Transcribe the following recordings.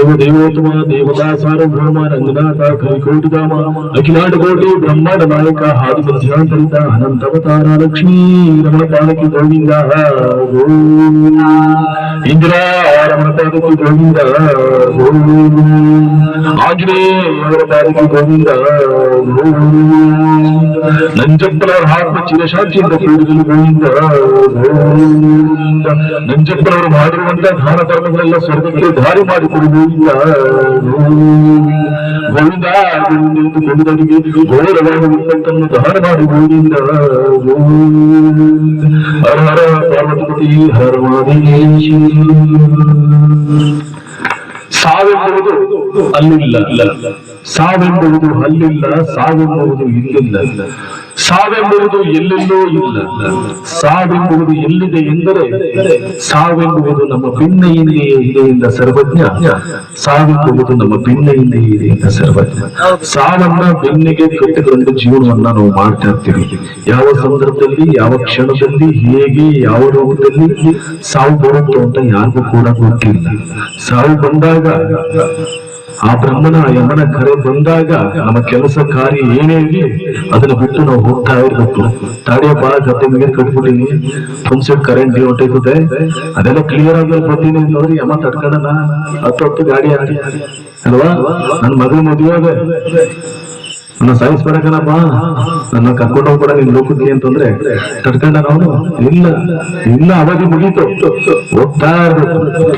ದೇವ ದೇವೋತ್ತಮ ದೇವತಾ ಸಾರ್ವಭೌಮ ರಂಗನಾಥ ಕೈಕೋಟಿಧಾಮ ಅಖಿಲಾಟ ಕೋಟಿ ಬ್ರಹ್ಮಾಂಡ ನಾಯಕ, ಹಾದಿ ಮಧ್ಯಾಂತರಿಂದ ಅನಂತವತಾರ ಲಕ್ಷ್ಮೀ ರಮಣ ಪಾದಕಿ ಗೋವಿಂದ ಇಂದ್ರ ರಮಣ ಪಾದಕಿ ಗೋವಿಂದ. ಆಂಜನೇಯವರ ಪಾದಕಿ ಗೋವಿಂದ. ನಂಜಪ್ಪನವರ ಆತ್ಮ ಚಿರಶಾಂತಿಯಿಂದ ಕೂಡಿರಲು ಗೋವಿಂದ. ನಂಜಪ್ಪನವರು ಮಾಡಿರುವಂತಹ ದಾನ ಧರ್ಮಗಳೆಲ್ಲ ಸ್ವರ್ಗಕ್ಕೆ ದಾರಿ ಮಾಡಿಕೊಡು ಗೋವಿಂದ ಗೋವಿಂದ ಗೋವಿಂದ ಎಂದು ಕೊಂಡವರಿಗೆ ಘೋರವಾದ ವಿಪತ್ತನ್ನು ದಾನ ಮಾಡಿ ಗೋವಿಂದ. ಹರ ಹರ ಪಾರ್ವತಿ ಹರ ಸಾವೆಂಬುದು ಅಲ್ಲಿಲ್ಲ. ಸಾವೆಂಬುದು ಅಲ್ಲಿಲ್ಲ ಸಾವೆಂಬುದು ಇಲ್ಲಿಲ್ಲ. ಸಾವೆಂಬುದು ಎಲ್ಲೆಲ್ಲೋ ಇಲ್ಲ. ಸಾವೆಂಬುದು ಎಲ್ಲಿದೆ ಎಂದರೆ ಸಾವೆಂಬುದು ನಮ್ಮ ಭಿನ್ನೆಯಿಂದಲೇ ಇದೆ ಎಂದ ಸರ್ವಜ್ಞ. ಸಾವೆಂಬುದು ನಮ್ಮ ಭಿನ್ನೆಯಿಂದಲೇ ಇದೆ ಎಂದ ಸರ್ವಜ್ಞ. ಸಾವನ್ನ ಬೆನ್ನಿಗೆ ಕಟ್ಟಿಕೊಂಡು ಜೀವನವನ್ನ ನಾವು ಮಾಡ್ತಾ ಇರ್ತೀವಿ ಯಾವ ಸಂದರ್ಭದಲ್ಲಿ, ಯಾವ ಕ್ಷಣದಲ್ಲಿ, ಹೇಗೆ, ಯಾವ ರೂಪದಲ್ಲಿ ಸಾವು ಬರುತ್ತೋ ಅಂತ ಯಾರಿಗೂ ಕೂಡ ಗೊತ್ತಿಲ್ಲ. ಸಾವು ಬಂದಾಗ ಆ ಬ್ರಹ್ಮನ ಯಮನ ಕರೆ ಬಂದಾಗ ನಮ್ಮ ಕೆಲಸ ಕಾರ್ಯ ಏನೇ ಇರಲಿ, ಅದನ್ನ ಬಿಟ್ಟು ನಾವು ಹೋಗ್ತಾ ಇರ್ಬೇಕು. ಬಾಳ ಗದ್ದೆ ನೀರು ಕಟ್ಬಿಟ್ಟಿನಿ ಪಂಪ್ಸೆಟ್ ಕರೆಂಟ್ ಹೊಂಟೈತದೆ ಅದೆಲ್ಲ ಕ್ಲಿಯರ್ ಆಗಿ ಬರ್ತೀನಿ ನೋಡಿ ಯಮ ತಡ್ಕೊಳ್ಳೋಣ ಹತ್ತು ಹತ್ತು ಗಾಡಿ ಆಡಿ ಅಲ್ವಾ? ನನ್ನ ಮಗನ ಮದುವೆ ನನ್ನ ಸಾಯಿಸ್ಬೇಡಕನಪ್ಪ ನನ್ನ ಕರ್ಕೊಂಡು ಕೂಡ ನೀನ್ ಲೋಕಕ್ಕೆ ಅಂತಂದ್ರೆ ತಡ್ಕೊಂಡ ನಾವು ಇಲ್ಲ ಇಲ್ಲ ಅವಧಿ ಮುಗೀತು. ಹೋಗ್ತಾ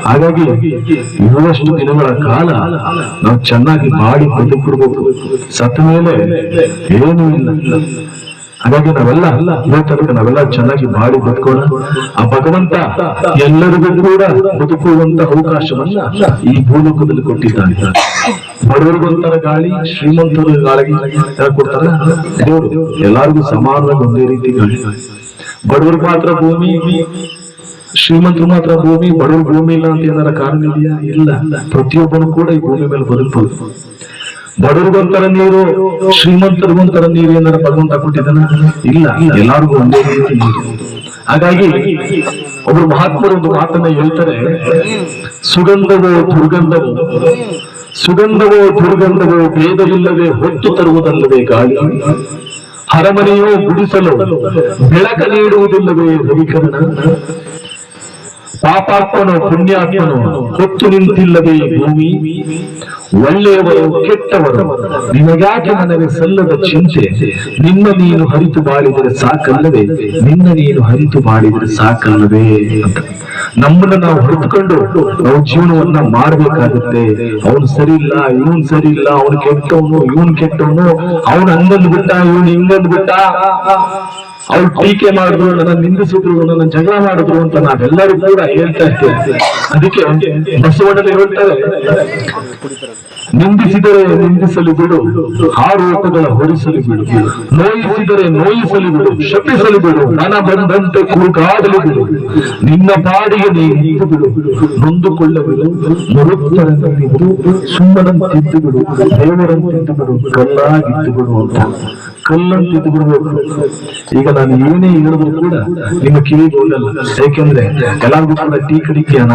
ಹಾಗಾಗಿ ಇರುವಷ್ಟು ದಿನಗಳ ಕಾಲ ನಾವು ಚೆನ್ನಾಗಿ ಮಾಡಿ ಬದುಕಿಡ್ಬೇಕು ಸತ್ತ ಮೇಲೆ ಏನೂ ಇಲ್ಲ. ಹಾಗಾಗಿ ನಾವೆಲ್ಲ ಇವತ್ತನಕ ನಾವೆಲ್ಲ ಚೆನ್ನಾಗಿ ಮಾಡಿ ಬದುಕೋಣ. ಆ ಭಗವಂತ ಎಲ್ಲರಿಗೂ ಕೂಡ ಬದುಕುವಂತ ಅವಕಾಶವನ್ನ ಈ ಭೂಲೋಕದಲ್ಲಿ ಕೊಟ್ಟಿದ್ದಾನೆ. ಬಡವರಿಗೊಂಥರ ಗಾಳಿ ಶ್ರೀಮಂತರು ಗಾಳಿ ಯಾರು ಕೊಡ್ತಾರ. ದೇವರು ಎಲ್ಲರಿಗೂ ಸಮಾನವಾಗಿ ಒಂದೇ ರೀತಿ ಗಾಳಿ. ಬಡವರಿಗೆ ಮಾತ್ರ ಭೂಮಿ, ಶ್ರೀಮಂತರು ಮಾತ್ರ ಭೂಮಿ, ಬಡವರು ಭೂಮಿ ಇಲ್ಲ ಅಂತ ಏನಾರ ಕಾರಣ ಇದೆಯಾ? ಇಲ್ಲ. ಪ್ರತಿಯೊಬ್ಬನು ಕೂಡ ಈ ಭೂಮಿ ಮೇಲೆ ಬದುಕಬಹುದು ಬಡವರಿಗೊಂತರ ನೀರು ಶ್ರೀಮಂತರಿಗೊಂಥರ ನೀರು ಏನಾರ ಭಗವಂತ ಕೊಟ್ಟಿದ್ದಾನ? ಇಲ್ಲ. ಎಲ್ಲಾರ್ಗು ಒಂದೇ ರೀತಿ ನೀರು. ಹಾಗಾಗಿ ಒಬ್ರು ಮಹಾತ್ಮರು ಒಂದು ಮಾತನ್ನ ಹೇಳ್ತಾರೆ. ಸುಗಂಧವು ದುರ್ಗಂಧವೋ ಸುಗಂಧವೋ ದುರ್ಗಂಧವೋ ಭೇದವಿಲ್ಲದೆ ಹೊತ್ತು ತರುವುದಲ್ಲದೆ ಗಾಳಿ? ಅರಮನೆಯೋ ಗುಡಿಸಲು ಬೆಳಕ ನೀಡುವುದಿಲ್ಲವೇ ರವಿಕರಣ? ಪಾಪಾತ್ಮನು ಪುಣ್ಯಾತ್ಮನು ಹೊತ್ತು ನಿಂತಿಲ್ಲವೇ ಭೂಮಿ? ಒಳ್ಳೆಯವರು ಕೆಟ್ಟವರು? ನಿಮಗಾಗಿ ನನಗೆ ಸಲ್ಲದ ಚಿಂತೆ? ನಿನ್ನ ನೀನು ಹರಿತು ಬಾಳಿದರೆ ಸಾಕಲ್ಲವೇ? ನಿನ್ನ ನೀನು ಹರಿತು ಬಾಳಿದರೆ ಸಾಕಲ್ಲವೇ ಅಂತ. ನಮ್ಮನ್ನ ನಾವು ಹೊರತುಕೊಂಡು ನಾವು ಜೀವನವನ್ನ ಮಾಡ್ಬೇಕಾಗುತ್ತೆ. ಅವನು ಸರಿ ಇಲ್ಲ, ಇವನ್ ಸರಿ ಇಲ್ಲ, ಅವನು ಕೆಟ್ಟವನು, ಇವನ್ ಕೆಟ್ಟವನು, ಅವನು ಹಂಗಂದ್ ಬಿಟ್ಟ ಇವನು ಹಿಂಗಂದ್ ಬಿಟ್ಟ ಅವ್ರು ಟೀಕೆ ಮಾಡಿದ್ರು, ನನ್ನ ನಿಂದಿಸಿದ್ರು ನನ್ನ ಜಗಳ ಮಾಡಿದ್ರು ಅಂತ ನಾವೆಲ್ಲರೂ ಕೂಡ ಹೇಳ್ತಾ ಇರ್ತೇವೆ. ಅದಕ್ಕೆ ಬಸವಣ್ಣನ ಹೇಳ್ತಾರೆ, ನಿಂದಿಸಿದರೆ ನಿಂದಿಸಲು ಬಿಡು, ಆರೋಪಗಳ ಹೊರಿಸಲು ಬಿಡು. ನೋಯಿಸಿದರೆ ನೋಯಿಸಲು ಬಿಡು, ಶಪಿಸಲು ಬಿಡು, ಮನ ಬಂದಂತೆ ಕೂಗಾಡಲು ಬಿಡು. ನಿನ್ನ ಪಾಡಿಗೆ ನೀ ನಿಂತು ಬಿಡು. ನೊಂದುಕೊಳ್ಳಬಿಡು ಮರುತ್ತರನಿದ್ದು ಸುಮ್ಮನಂತಿದ್ದು ಬಿಡು, ದೇವರಂತಿದ್ದು ಬಿಡು, ಕಲ್ಲಾಗಿದ್ದು ಬಿಡು ಅಂತ. ಕಲ್ಲಂತಿದ್ದು ಬಿಡಬೇಕು ಈಗ ನಾನು ಏನೇ ಹೇಳಿದ್ರು ಕೂಡ ನಿಮ್ಮ ಕಿವಿಗೆ ಹೋಗಲ್ಲ. ಯಾಕೆಂದ್ರೆ ಎಲ್ಲರಿಗೂ ಕೂಡ ಟೀ ಕಡಿಕೆ ಅನ್ನ